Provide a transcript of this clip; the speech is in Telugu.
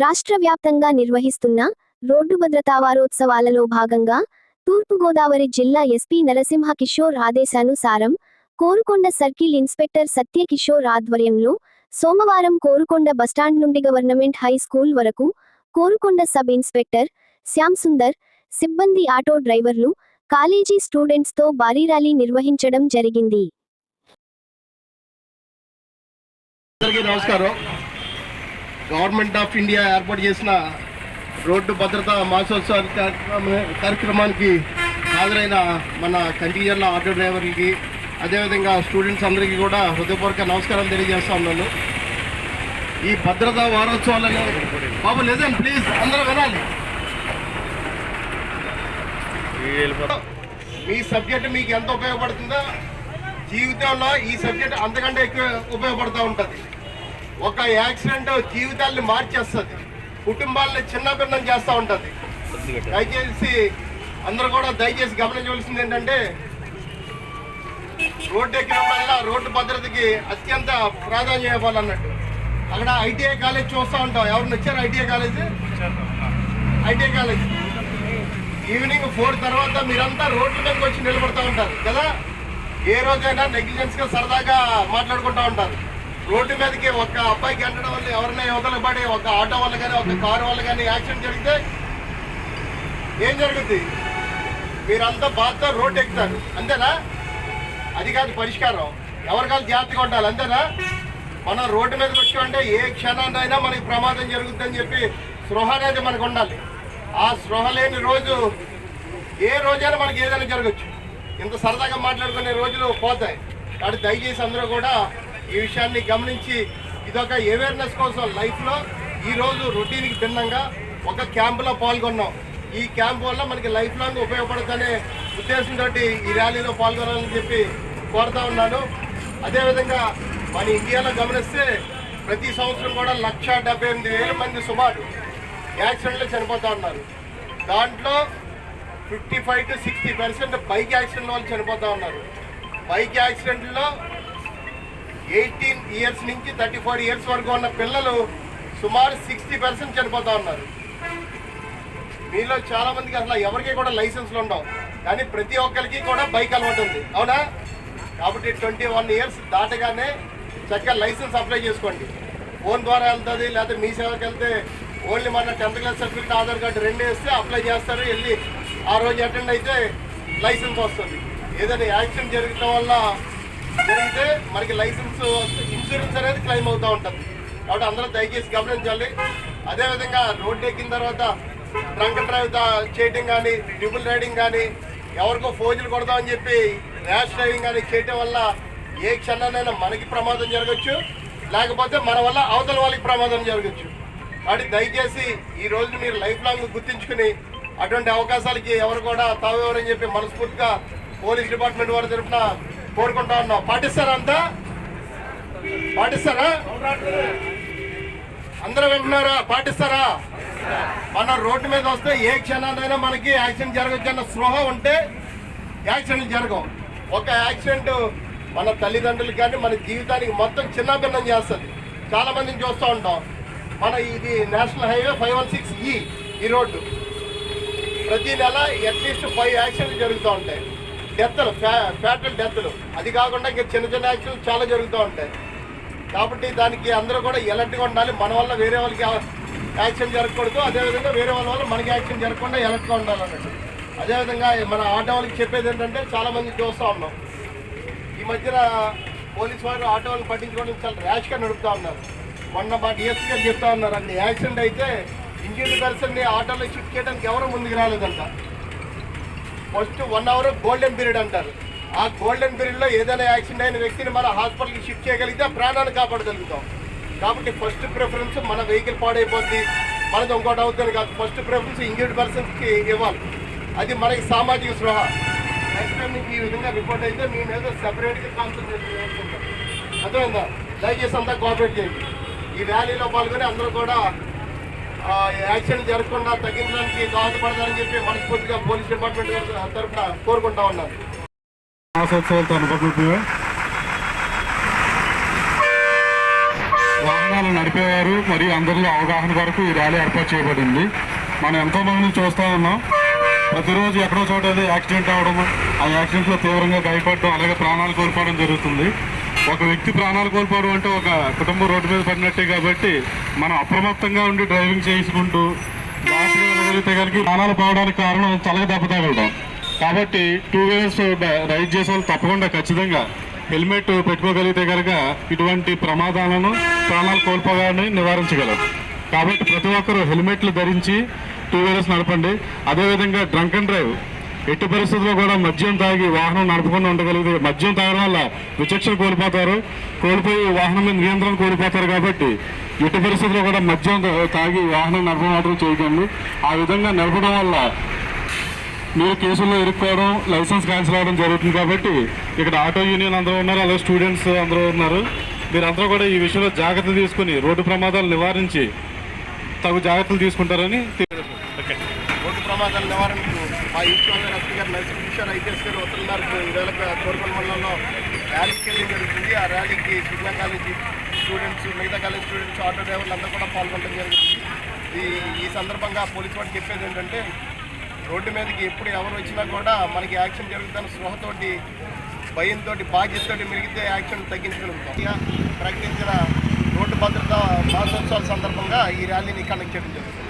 రాష్ట్ర వ్యాప్తంగా నిర్వహిస్తున్న రోడ్డు భద్రతా వారోత్సవాలలో భాగంగా తూర్పుగోదావరి జిల్లా ఎస్పీ నరసింహ కిషోర్ ఆదేశానుసారం కోరుకొండ సర్కిల్ ఇన్స్పెక్టర్ సత్య కిషోర్ ఆధ్వర్యంలో సోమవారం కోరుకొండ బస్టాండ్ నుండి గవర్నమెంట్ హై స్కూల్ వరకు కోరుకొండ సబ్ ఇన్స్పెక్టర్ శ్యామ్ సుందర్ సిబ్బంది ఆటో డ్రైవర్లు కాలేజీ స్టూడెంట్స్తో భారీ ర్యాలీ నిర్వహించడం జరిగింది. అందరికీ నమస్కారం. గవర్నమెంట్ ఆఫ్ ఇండియా ఏర్పాటు చేసిన రోడ్డు భద్రతా మాసోత్సవ కార్యక్రమ- కార్యక్రమానికి హాజరైన మన కంటి జిల్లా ఆటో డ్రైవర్లకి అదేవిధంగా స్టూడెంట్స్ అందరికీ కూడా హృదయపూర్వక నమస్కారం తెలియజేస్తా ఉన్నాను. ఈ భద్రతా వారోత్సవాలని బాబు లేదండి ప్లీజ్ అందరూ వినాలి. మీ సబ్జెక్ట్ మీకు ఎంత ఉపయోగపడుతుందో జీవితంలో ఈ సబ్జెక్ట్ అంతకంటే ఎక్కువ ఉపయోగపడుతూ ఉంటుంది. ఒక యాక్సిడెంట్ జీవితాల్ని మార్చేస్తుంది. కుటుంబాలను చిన్నభిన్నం చేస్తూ ఉంటుంది. దయచేసి అందరూ కూడా దయచేసి గమనించవలసింది ఏంటంటే రోడ్డు ఎక్కినప్పుడల్లా రోడ్డు భద్రతకి అత్యంత ప్రాధాన్యం ఇవ్వాలన్నట్టు. అక్కడ ఐటీఐ కాలేజ్ చూస్తూ ఉంటాం. ఎవరిని వచ్చారు ITI college? ITI college. Evening four తర్వాత మీరంతా రోడ్ల మీదకి వచ్చి నిలబడతా ఉంటారు కదా? ఏ రోజైనా నెగ్లిజెన్స్గా సరదాగా మాట్లాడుకుంటూ ఉంటారు. రోడ్డు మీదకి ఒక అబ్బాయికి వెళ్ళడం వల్ల ఎవరైనా యువతలు పడి ఒక ఆటో వల్ల కానీ ఒక కారు వల్ల కానీ యాక్సిడెంట్ జరిగితే ఏం జరుగుద్ది? మీరంతా బాధతో రోడ్డు ఎక్కుతారు. అంతేనా? అది కాదు పరిష్కారం. ఎవరికాలు జాగ్రత్తగా ఉండాలి. అంతేనా? మనం రోడ్డు మీదకి వచ్చామంటే ఏ క్షణాన్నైనా మనకి ప్రమాదం జరుగుతుందని చెప్పి స్పృహ అనేది మనకు ఉండాలి. ఆ స్పృహ లేని రోజు ఏ రోజైనా మనకి ఏదైనా జరగచ్చు. ఇంత సరదాగా మాట్లాడుకునే రోజులు పోతాయి. కాబట్టి దయచేసి అందరూ కూడా ఈ విషయాన్ని గమనించి ఇదొక అవేర్నెస్ కోసం లైఫ్లో ఈరోజు రొటీన్కి భిన్నంగా ఒక క్యాంపులో పాల్గొన్నాం. ఈ క్యాంప్ వల్ల మనకి లైఫ్ లాంగ్ ఉపయోగపడుతుందనే ఉద్దేశంతో ఈ ర్యాలీలో పాల్గొనాలని చెప్పి కోరుతా ఉన్నాను. అదేవిధంగా మన ఇండియాలో గమనిస్తే ప్రతి సంవత్సరం కూడా లక్ష డెబ్బై ఎనిమిది వేల మంది సుమారు యాక్సిడెంట్లో చనిపోతూ ఉన్నారు. దాంట్లో fifty five to sixty percent bike accident వాళ్ళు చనిపోతూ ఉన్నారు. బైక్ యాక్సిడెంట్లో ఎయిటీన్ ఇయర్స్ నుంచి థర్టీ ఫోర్ ఇయర్స్ వరకు ఉన్న పిల్లలు సుమారు సిక్స్టీ పర్సెంట్ చనిపోతూ ఉన్నారు. మీలో చాలా మందికి అసలు ఎవరికి కూడా లైసెన్స్లు ఉండవు. కానీ ప్రతి ఒక్కరికి కూడా బైక్ అలవాటు ఉంది. అవునా? కాబట్టి ట్వంటీ వన్ ఇయర్స్ దాటగానే చక్కగా లైసెన్స్ అప్లై చేసుకోండి. ఫోన్ ద్వారా వెళ్తుంది లేకపోతే మీ సేవకి వెళ్తే ఓన్లీ మన tenth class certificate Aadhaar card రెండు వేస్తే అప్లై చేస్తారు. వెళ్ళి ఆ రోజు అటెండ్ అయితే లైసెన్స్ వస్తుంది. ఏదైనా యాక్సిడెంట్ జరగడం వల్ల జరిగితే మనకి లైసెన్స్ ఇన్సూరెన్స్ అనేది క్లెయిమ్ అవుతూ ఉంటుంది. కాబట్టి అందరూ దయచేసి గమనించాలి. అదేవిధంగా రోడ్డు ఎక్కిన తర్వాత ట్రంక్ డ్రైవ్ చేయటం కానీ ట్రిపుల్ రైడింగ్ కానీ ఎవరికో ఫోజులు కొడదామని చెప్పి ర్యాష్ డ్రైవింగ్ కానీ చేయటం వల్ల ఏ క్షణానైనా మనకి ప్రమాదం జరగచ్చు. లేకపోతే మన వల్ల అవతల వాళ్ళకి ప్రమాదం జరగచ్చు. కాబట్టి దయచేసి ఈ రోజు మీరు లైఫ్ లాంగ్ గుర్తించుకుని అటువంటి అవకాశాలకి ఎవరు కూడా తావేవరని చెప్పి మనస్ఫూర్తిగా పోలీస్ డిపార్ట్మెంట్ వారి తరఫున కోరుకుంటా ఉన్నాం. పాటిస్తారా అంతా? పాటిస్తారా? అందరూ వింటున్నారా? పాటిస్తారా? మన రోడ్డు మీద వస్తే ఏ క్షణాలైనా మనకి యాక్సిడెంట్ జరగచ్చు అన్న స్పృహ ఉంటే యాక్సిడెంట్ జరగవు. ఒక యాక్సిడెంట్ మన తల్లిదండ్రులకి కానీ మన జీవితానికి మొత్తం చిన్నభిన్నం చేస్తుంది. చాలా మందిని చూస్తూ ఉంటాం. మన ఇది national highway five one six ఈ ఈ రోడ్డు. ప్రతి నెల అట్లీస్ట్ ఫైవ్ యాక్సిడెంట్లు జరుగుతూ ఉంటాయి. డెత్లు ఫ్యాటల్ డెత్లు అది కాకుండా ఇంకా చిన్న చిన్న యాక్సిడెంట్ చాలా జరుగుతూ ఉంటాయి. కాబట్టి దానికి అందరూ కూడా ఎలర్ట్గా ఉండాలి. మన వల్ల వేరే వాళ్ళకి యాక్సిడెంట్ జరగకూడదు. అదేవిధంగా వేరే వాళ్ళ వల్ల మనకి యాక్సిడెంట్ జరగకుండా ఎలర్ట్గా ఉండాలి అన్నట్టు. అదేవిధంగా మన ఆటో వాళ్ళకి చెప్పేది ఏంటంటే చాలా మంది చూస్తూ ఉన్నాం. ఈ మధ్యన పోలీస్ వారు ఆటో వాళ్ళని పట్టించుకోవడం చాలా ర్యాష్గా నడుపుతూ ఉన్నారు. మొన్న మా డిఎస్పీ గారు చెప్తా ఉన్నారు అండి యాక్సిడెంట్ అయితే ఇంజనీర్ పర్సన్ని ఆటోలో షిఫ్ట్ చేయడానికి ఎవరు ముందుకు రాలేదంట. First one hour golden period అంటారు. ఆ గోల్డెన్ పీరియడ్లో ఏదైనా యాక్సిడెంట్ అయిన వ్యక్తిని మన హాస్పిటల్కి షిఫ్ట్ చేయగలిగితే ప్రాణాన్ని కాపాడగలుగుతాం. కాబట్టి ఫస్ట్ ప్రిఫరెన్స్ మన వెహికల్ పాడైపోద్ది. మనది ఇంకోటి అవుతుంది కాదు. ఫస్ట్ ప్రిఫరెన్స్ ఇంజూర్డ్ పర్సన్స్కి ఇవ్వాలి. అది మనకి సామాజిక స్పృహ. నెక్స్ట్ టైం మీకు ఈ విధంగా రిపోర్ట్ అయితే మీ మీద సపరేట్గా కాన్సన్ట్రేషన్ చేసుకుంటాం అర్థమైందా? దయచేసి అంతా కోఆపరేట్ చేయండి. ఈ ర్యాలీలో పాల్గొని అందరూ కూడా యాక్సిడెంట్ జరగకుండా తగ్గించడానికి దోహదపడతారని చెప్పి మనస్ఫూర్తిగా పోలీస్ డిపార్ట్మెంట్ గారి తరఫున కోరుకుంటా ఉన్నాను. మాసోత్సవాలతో అనుకుంటున్నాం వాహనాలు నడిపేవారు మరియు అందరిలో అవగాహన కొరకు ఈ ర్యాలీ ఏర్పాటు చేయబడింది. మనం ఎంతో మందిని చూస్తూ ఉన్నాం. ప్రతిరోజు ఎక్కడో చోట ఏదో యాక్సిడెంట్ అవడం ఆ యాక్సిడెంట్లో తీవ్రంగా గాయపడడం అలాగే ప్రాణాలు కోల్పోవడం జరుగుతుంది. ఒక వ్యక్తి ప్రాణాలు కోల్పోవడం అంటే ఒక కుటుంబం రోడ్డు మీద పడినట్టే కాబట్టి మనం అప్రమత్తంగా ఉండి డ్రైవింగ్ చేసుకుంటూ రాత్రి వెళ్ళగలిగితే కనుక ప్రాణాలు పోవడానికి కారణం తలకి దెబ్బ తగలడం. కాబట్టి టూ వీలర్స్ రైడ్ చేసే వాళ్ళు తప్పకుండా ఖచ్చితంగా హెల్మెట్ పెట్టుకోగలిగితే కనుక ఇటువంటి ప్రమాదాలను ప్రాణాలు కోల్పోగానే నివారించగలం. కాబట్టి ప్రతి ఒక్కరూ హెల్మెట్లు ధరించి టూ వీలర్స్ నడపండి. అదేవిధంగా డ్రంక్ అండ్ డ్రైవ్ ఎట్టి పరిస్థితుల్లో కూడా మద్యం తాగి వాహనం నడపకుండా ఉండగలిగితే మద్యం తాగడం వల్ల విచక్షణ కోల్పోతారు. కోల్పోయి వాహనం మీద నియంత్రణ కోల్పోతారు కాబట్టి ఎట్టి పరిస్థితుల్లో కూడా మద్యం తాగి వాహనం నడపడం మాత్రం చేయకండి. ఆ విధంగా నడపడం వల్ల మీరు కేసుల్లో ఇరుక్కోవడం లైసెన్స్ క్యాన్సిల్ అవ్వడం జరుగుతుంది కాబట్టి ఇక్కడ ఆటో యూనియన్ అందరూ ఉన్నారు అలాగే స్టూడెంట్స్ అందరూ ఉన్నారు. మీరందరూ కూడా ఈ విషయంలో జాగ్రత్తలు తీసుకుని రోడ్డు ప్రమాదాలు నివారించి తగు జాగ్రత్తలు తీసుకుంటారని ప్రమాదాల నివారణకు మా ఈశ్వర ఎస్పీ గారు నరసింహ కిషోర్ ఐపీఎస్ గారు వస్తున్నారు ఈ వేళ కోరుకొండ మండలంలో ర్యాలీకి వెళ్ళి జరుగుతుంది. ఆ ర్యాలీకి సిగ్నా కాలేజీ స్టూడెంట్స్ మిగతా కాలేజ్ స్టూడెంట్స్ ఆటో డ్రైవర్లు అందరూ కూడా పాల్గొనడం జరుగుతుంది ఈ ఈ సందర్భంగా పోలీసు వారికి చెప్పేది ఏంటంటే రోడ్డు మీదకి ఎప్పుడు ఎవరు వచ్చినా కూడా మనకి యాక్షన్ జరుగుతున్న స్పృహతోటి భయంతో బాధ్యతతో మిగితే యాక్షన్ తగ్గించగలుగుతాం. ప్రకటించిన రోడ్డు భద్రత మాసోత్సవాల సందర్భంగా ఈ ర్యాలీని కండక్ట్ చేయడం జరుగుతుంది.